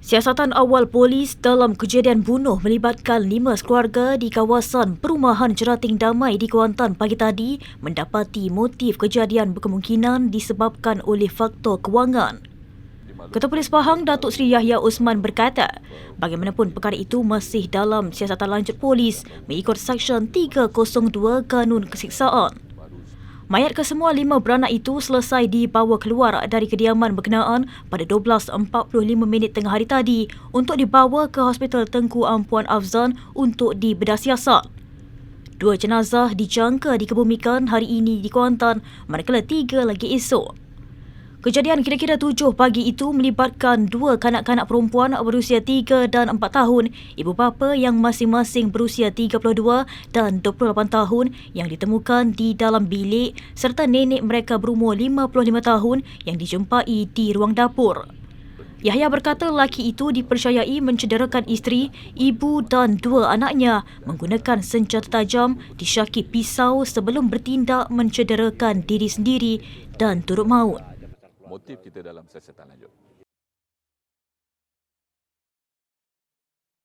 Siasatan awal polis dalam kejadian bunuh melibatkan lima keluarga di kawasan perumahan Jerating Damai di Kuantan pagi tadi mendapati motif kejadian berkemungkinan disebabkan oleh faktor kewangan. Ketua Polis Pahang Datuk Seri Yahya Osman berkata, bagaimanapun perkara itu masih dalam siasatan lanjut polis mengikut Seksyen 302 Kanun Kesiksaan. Mayat kesemua lima beranak itu selesai dibawa keluar dari kediaman berkenaan pada 12.45 minit tengah hari tadi untuk dibawa ke Hospital Tengku Ampuan Afzan untuk dibedah siasat. Dua jenazah dijangka dikebumikan hari ini di Kuantan manakala tiga lagi esok. Kejadian kira-kira tujuh pagi itu melibatkan dua kanak-kanak perempuan berusia tiga dan empat tahun, ibu bapa yang masing-masing berusia 32 dan 28 tahun yang ditemukan di dalam bilik serta nenek mereka berumur 55 tahun yang dijumpai di ruang dapur. Yahya berkata lelaki itu dipercayai mencederakan isteri, ibu dan dua anaknya menggunakan senjata tajam disyaki pisau sebelum bertindak mencederakan diri sendiri dan turut maut motif kita dalam siasatan lanjut.